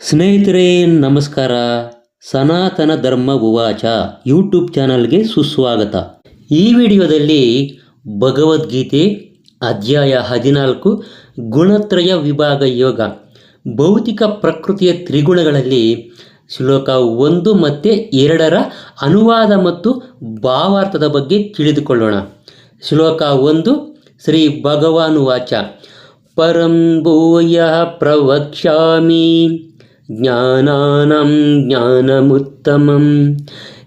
ಸ್ನೇಹಿತರೆ, ನಮಸ್ಕಾರ. ಸನಾತನ ಧರ್ಮ ಉವಾಚ ಯೂಟ್ಯೂಬ್ ಚಾನಲ್ಗೆ ಸುಸ್ವಾಗತ. ಈ ವಿಡಿಯೋದಲ್ಲಿ ಭಗವದ್ಗೀತೆ ಅಧ್ಯಾಯ ಹದಿನಾಲ್ಕು, ಗುಣತ್ರಯ ವಿಭಾಗ ಯೋಗ, ಭೌತಿಕ ಪ್ರಕೃತಿಯ ತ್ರಿಗುಣಗಳಲ್ಲಿ ಶ್ಲೋಕ ಒಂದು ಮತ್ತು ಎರಡರ ಅನುವಾದ ಮತ್ತು ಭಾವಾರ್ಥದ ಬಗ್ಗೆ ತಿಳಿದುಕೊಳ್ಳೋಣ. ಶ್ಲೋಕ ಒಂದು ಶ್ರೀ ಭಗವಾನುವಾಚ ಪರಂ ಭೂಯ ಪ್ರವಕ್ಷ್ಯಾಮಿ. ಜ್ಞಾನಾನಂ ಜ್ಞಾನಮುತ್ತಮಂ.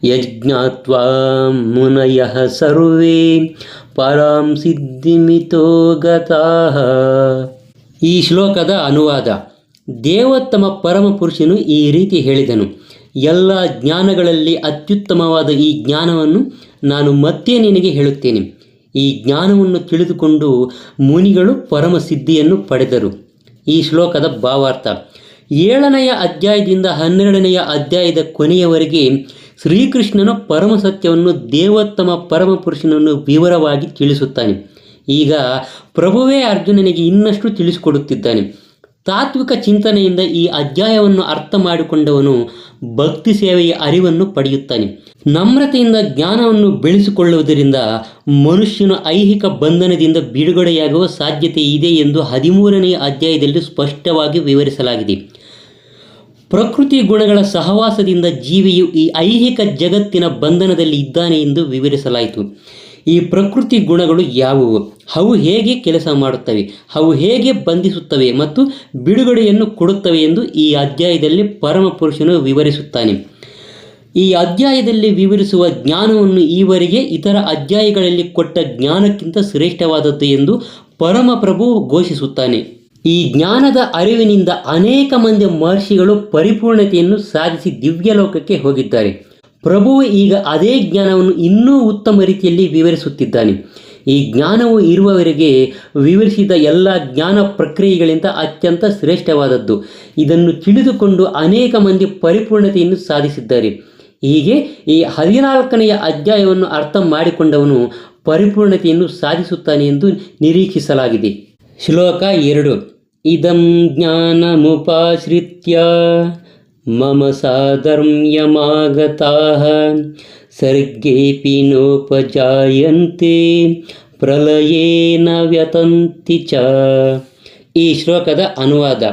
ಯಜ್ಞಾತ್ವಾ ಮುನಯಃ ಸರ್ವೇ. ಪರಾಂ ಸಿದ್ಧಿಮಿತೋ ಗತಾಃ. ಈ ಶ್ಲೋಕದ ಅನುವಾದ. ದೇವತ್ತಮ ಪರಮ ಪುರುಷನು ಈ ರೀತಿ ಹೇಳಿದನು. ಎಲ್ಲ ಜ್ಞಾನಗಳಲ್ಲಿ ಅತ್ಯುತ್ತಮವಾದ ಈ ಜ್ಞಾನವನ್ನು ನಾನು ಮತ್ತೆ ನಿನಗೆ ಹೇಳುತ್ತೇನೆ. ಈ ಜ್ಞಾನವನ್ನು ತಿಳಿದುಕೊಂಡು ಮುನಿಗಳು ಪರಮ ಸಿದ್ಧಿಯನ್ನು ಪಡೆದರು. ಈ ಶ್ಲೋಕದ ಭಾವಾರ್ಥ. ಏಳನೆಯ ಅಧ್ಯಾಯದಿಂದ ಹನ್ನೆರಡನೆಯ ಅಧ್ಯಾಯದ ಕೊನೆಯವರೆಗೆ ಶ್ರೀಕೃಷ್ಣನ ಪರಮ ಸತ್ಯವನ್ನು ದೇವೋತ್ತಮ ಪರಮ ಪುರುಷನನ್ನು ವಿವರವಾಗಿ ತಿಳಿಸುತ್ತಾನೆ. ಈಗ ಪ್ರಭುವೇ ಅರ್ಜುನನಿಗೆ ಇನ್ನಷ್ಟು ತಿಳಿಸಿಕೊಡುತ್ತಿದ್ದಾನೆ. ತಾತ್ವಿಕ ಚಿಂತನೆಯಿಂದ ಈ ಅಧ್ಯಾಯವನ್ನು ಅರ್ಥ ಮಾಡಿಕೊಂಡವನು ಭಕ್ತಿ ಸೇವೆಯ ಅರಿವನ್ನು ಪಡೆಯುತ್ತಾನೆ. ನಮ್ರತೆಯಿಂದ ಜ್ಞಾನವನ್ನು ಬೆಳೆಸಿಕೊಳ್ಳುವುದರಿಂದ ಮನುಷ್ಯನ ಐಹಿಕ ಬಂಧನದಿಂದ ಬಿಡುಗಡೆಯಾಗುವ ಸಾಧ್ಯತೆ ಇದೆ ಎಂದು ಹದಿಮೂರನೆಯ ಅಧ್ಯಾಯದಲ್ಲಿ ಸ್ಪಷ್ಟವಾಗಿ ವಿವರಿಸಲಾಗಿದೆ. ಪ್ರಕೃತಿ ಗುಣಗಳ ಸಹವಾಸದಿಂದ ಜೀವಿಯು ಈ ಐಹಿಕ ಜಗತ್ತಿನ ಬಂಧನದಲ್ಲಿ ಇದ್ದಾನೆ ಎಂದು ವಿವರಿಸಲಾಯಿತು. ಈ ಪ್ರಕೃತಿ ಗುಣಗಳು ಯಾವುವು? ಅವು ಹೇಗೆ ಕೆಲಸ ಮಾಡುತ್ತವೆ? ಅವು ಹೇಗೆ ಬಂಧಿಸುತ್ತವೆ ಮತ್ತು ಬಿಡುಗಡೆಯನ್ನು ಕೊಡುತ್ತವೆ ಎಂದು ಈ ಅಧ್ಯಾಯದಲ್ಲಿ ಪರಮ ಪುರುಷನು ವಿವರಿಸುತ್ತಾನೆ. ಈ ಅಧ್ಯಾಯದಲ್ಲಿ ವಿವರಿಸುವ ಜ್ಞಾನವನ್ನು ಈವರೆಗೆ ಇತರ ಅಧ್ಯಾಯಗಳಲ್ಲಿ ಕೊಟ್ಟ ಜ್ಞಾನಕ್ಕಿಂತ ಶ್ರೇಷ್ಠವಾದದ್ದು ಎಂದು ಪರಮಪ್ರಭು ಘೋಷಿಸುತ್ತಾನೆ. ಈ ಜ್ಞಾನದ ಅರಿವಿನಿಂದ ಅನೇಕ ಮಂದಿ ಮಹರ್ಷಿಗಳು ಪರಿಪೂರ್ಣತೆಯನ್ನು ಸಾಧಿಸಿ ದಿವ್ಯಲೋಕಕ್ಕೆ ಹೋಗಿದ್ದಾರೆ. ಪ್ರಭುವು ಈಗ ಅದೇ ಜ್ಞಾನವನ್ನು ಇನ್ನೂ ಉತ್ತಮ ರೀತಿಯಲ್ಲಿ ವಿವರಿಸುತ್ತಿದ್ದಾನೆ. ಈ ಜ್ಞಾನವು ಇರುವವರೆಗೆ ವಿವರಿಸಿದ ಎಲ್ಲ ಜ್ಞಾನ ಪ್ರಕ್ರಿಯೆಗಳಿಂದ ಅತ್ಯಂತ ಶ್ರೇಷ್ಠವಾದದ್ದು. ಇದನ್ನು ತಿಳಿದುಕೊಂಡು ಅನೇಕ ಮಂದಿ ಪರಿಪೂರ್ಣತೆಯನ್ನು ಸಾಧಿಸಿದ್ದಾರೆ. ಹೀಗೆ ಈ ಹದಿನಾಲ್ಕನೆಯ ಅಧ್ಯಾಯವನ್ನು ಅರ್ಥ ಮಾಡಿಕೊಂಡವನು ಪರಿಪೂರ್ಣತೆಯನ್ನು ಸಾಧಿಸುತ್ತಾನೆ ಎಂದು ನಿರೀಕ್ಷಿಸಲಾಗಿದೆ. ಶ್ಲೋಕ ಎರಡು. ಇದಂ ಜ್ಞಾನಮುಪಾಶ್ರಿತ್ಯ ಮಮ ಸಾಧರ್ಮ್ಯಮಾಗತಾಃ ಸರ್ಗೇಪಿ ನೋಪಜಾಯಂತೆ ಪ್ರಲಯೇನ ವ್ಯತಂತಿ ಚ ಈ ಶ್ಲೋಕದ ಅನುವಾದ,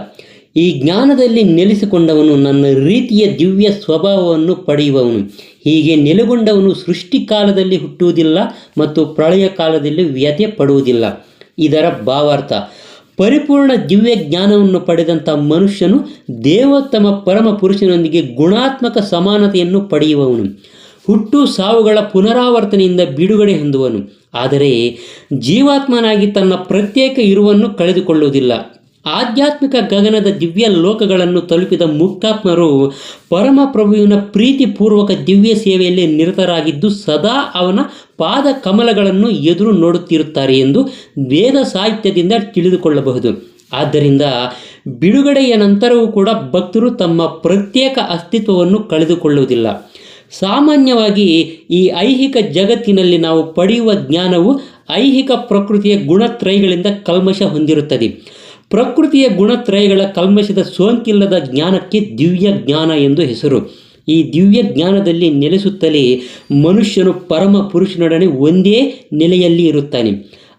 ಈ ಜ್ಞಾನದಲ್ಲಿ ನೆಲೆಸಿಕೊಂಡವನು ನನ್ನ ರೀತಿಯ ದಿವ್ಯ ಸ್ವಭಾವವನ್ನು ಪಡೆಯುವವನು. ಹೀಗೆ ನೆಲೆಗೊಂಡವನು ಸೃಷ್ಟಿಕಾಲದಲ್ಲಿ ಹುಟ್ಟುವುದಿಲ್ಲ ಮತ್ತು ಪ್ರಳಯ ಕಾಲದಲ್ಲಿ ವ್ಯಥೆ ಪಡುವುದಿಲ್ಲ. ಇದರ ಭಾವಾರ್ಥ ಪರಿಪೂರ್ಣ ದಿವ್ಯ ಜ್ಞಾನವನ್ನು ಪಡೆದಂಥ ಮನುಷ್ಯನು ದೇವೋತ್ತಮ ಪರಮ ಪುರುಷನೊಂದಿಗೆ ಗುಣಾತ್ಮಕ ಸಮಾನತೆಯನ್ನು ಪಡೆಯುವವನು. ಹುಟ್ಟು ಸಾವುಗಳ ಪುನರಾವರ್ತನೆಯಿಂದ ಬಿಡುಗಡೆ ಹೊಂದುವನು. ಆದರೆ ಜೀವಾತ್ಮನಾಗಿ ತನ್ನ ಪ್ರತ್ಯೇಕ ಇರುವನ್ನು ಕಳೆದುಕೊಳ್ಳುವುದಿಲ್ಲ. ಆಧ್ಯಾತ್ಮಿಕ ಗಗನದ ದಿವ್ಯ ಲೋಕಗಳನ್ನು ತಲುಪಿದ ಮುಕ್ತಾತ್ಮರು ಪರಮಪ್ರಭುವಿನ ಪ್ರೀತಿಪೂರ್ವಕ ದಿವ್ಯ ಸೇವೆಯಲ್ಲಿ ನಿರತರಾಗಿದ್ದು ಸದಾ ಅವನ ಪಾದ ಕಮಲಗಳನ್ನು ಎದುರು ನೋಡುತ್ತಿರುತ್ತಾರೆ ಎಂದು ವೇದ ಸಾಹಿತ್ಯದಿಂದ ತಿಳಿದುಕೊಳ್ಳಬಹುದು. ಆದ್ದರಿಂದ ಬಿಡುಗಡೆಯ ನಂತರವೂ ಕೂಡ ಭಕ್ತರು ತಮ್ಮ ಪ್ರತ್ಯೇಕ ಅಸ್ತಿತ್ವವನ್ನು ಕಳೆದುಕೊಳ್ಳುವುದಿಲ್ಲ. ಸಾಮಾನ್ಯವಾಗಿ ಈ ಐಹಿಕ ಜಗತ್ತಿನಲ್ಲಿ ನಾವು ಪಡೆಯುವ ಜ್ಞಾನವು ಐಹಿಕ ಪ್ರಕೃತಿಯ ಗುಣತ್ರಯಗಳಿಂದ ಕಲ್ಮಶ ಹೊಂದಿರುತ್ತದೆ. ಪ್ರಕೃತಿಯ ಗುಣತ್ರಯಗಳ ಕಲ್ಮಶದ ಸೋಂಕಿಲ್ಲದ ಜ್ಞಾನಕ್ಕೆ ದಿವ್ಯ ಜ್ಞಾನ ಎಂದು ಹೆಸರು. ಈ ದಿವ್ಯ ಜ್ಞಾನದಲ್ಲಿ ನೆಲೆಸುತ್ತಲೇ ಮನುಷ್ಯನು ಪರಮ ಪುರುಷನೊಡನೆ ಒಂದೇ ನೆಲೆಯಲ್ಲಿ ಇರುತ್ತಾನೆ.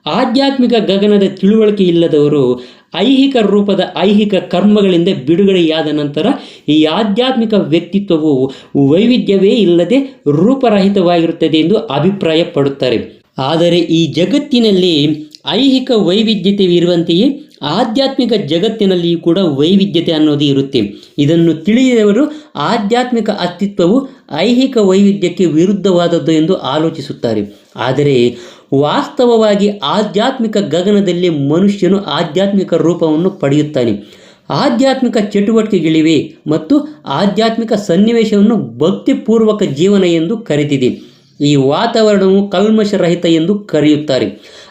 ಆಧ್ಯಾತ್ಮಿಕ ಗಗನದ ತಿಳುವಳಿಕೆ ಇಲ್ಲದವರು ಐಹಿಕ ರೂಪದ ಐಹಿಕ ಕರ್ಮಗಳಿಂದ ಬಿಡುಗಡೆಯಾದ ನಂತರ ಈ ಆಧ್ಯಾತ್ಮಿಕ ವ್ಯಕ್ತಿತ್ವವು ವೈವಿಧ್ಯವೇ ಇಲ್ಲದೆ ರೂಪರಹಿತವಾಗಿರುತ್ತದೆ ಎಂದು ಅಭಿಪ್ರಾಯಪಡುತ್ತಾರೆ. ಆದರೆ ಈ ಜಗತ್ತಿನಲ್ಲಿ ಐಹಿಕ ವೈವಿಧ್ಯತೆ ಇರುವಂತೆಯೇ ಆಧ್ಯಾತ್ಮಿಕ ಜಗತ್ತಿನಲ್ಲಿಯೂ ಕೂಡ ವೈವಿಧ್ಯತೆ ಅನ್ನೋದು ಇರುತ್ತೆ. ಇದನ್ನು ತಿಳಿದವರು ಆಧ್ಯಾತ್ಮಿಕ ಅಸ್ತಿತ್ವವು ಐಹಿಕ ವೈವಿಧ್ಯಕ್ಕೆ ವಿರುದ್ಧವಾದದ್ದು ಎಂದು ಆಲೋಚಿಸುತ್ತಾರೆ. ಆದರೆ ವಾಸ್ತವವಾಗಿ ಆಧ್ಯಾತ್ಮಿಕ ಗಗನದಲ್ಲಿ ಮನುಷ್ಯನು ಆಧ್ಯಾತ್ಮಿಕ ರೂಪವನ್ನು ಪಡೆಯುತ್ತಾನೆ. ಆಧ್ಯಾತ್ಮಿಕ ಚಟುವಟಿಕೆಗಳಿವೆ ಮತ್ತು ಆಧ್ಯಾತ್ಮಿಕ ಸನ್ನಿವೇಶವನ್ನು ಭಕ್ತಿಪೂರ್ವಕ ಜೀವನ ಎಂದು ಕರೆದಿದೆ. ಈ ವಾತಾವರಣವು ಕಲ್ಮಶರಹಿತ ಎಂದು ಕರೆಯುತ್ತಾರೆ.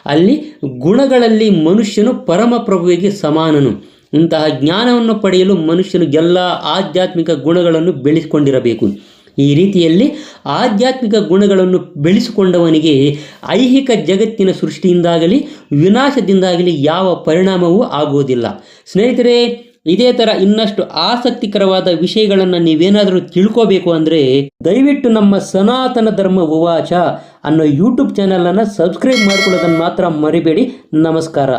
ಅಲ್ಲಿ ಗುಣಗಳಲ್ಲಿ ಮನುಷ್ಯನು ಪರಮಪ್ರಭುವಿಗೆ ಸಮಾನನು. ಇಂತಹ ಜ್ಞಾನವನ್ನು ಪಡೆಯಲು ಮನುಷ್ಯನು ಎಲ್ಲ ಆಧ್ಯಾತ್ಮಿಕ ಗುಣಗಳನ್ನು ಬೆಳೆಸಿಕೊಂಡಿರಬೇಕು. ಈ ರೀತಿಯಲ್ಲಿ ಆಧ್ಯಾತ್ಮಿಕ ಗುಣಗಳನ್ನು ಬೆಳೆಸಿಕೊಂಡವನಿಗೆ ಐಹಿಕ ಜಗತ್ತಿನ ಸೃಷ್ಟಿಯಿಂದಾಗಲಿ ವಿನಾಶದಿಂದಾಗಲಿ ಯಾವ ಪರಿಣಾಮವೂ ಆಗುವುದಿಲ್ಲ. ಸ್ನೇಹಿತರೆ ಇದೇ ಥರ ಇನ್ನಷ್ಟು ಆಸಕ್ತಿಕರವಾದ ವಿಷಯಗಳನ್ನು ನೀವೇನಾದರೂ ತಿಳ್ಕೋಬೇಕು ಅಂದರೆ ದಯವಿಟ್ಟು ನಮ್ಮ ಸನಾತನ ಧರ್ಮ ಉವಾಚ ಅನ್ನೋ ಯೂಟ್ಯೂಬ್ ಚಾನಲನ್ನು ಸಬ್ಸ್ಕ್ರೈಬ್ ಮಾಡ್ಕೊಳ್ಳೋದನ್ನು ಮಾತ್ರ ಮರಿಬೇಡಿ. ನಮಸ್ಕಾರ.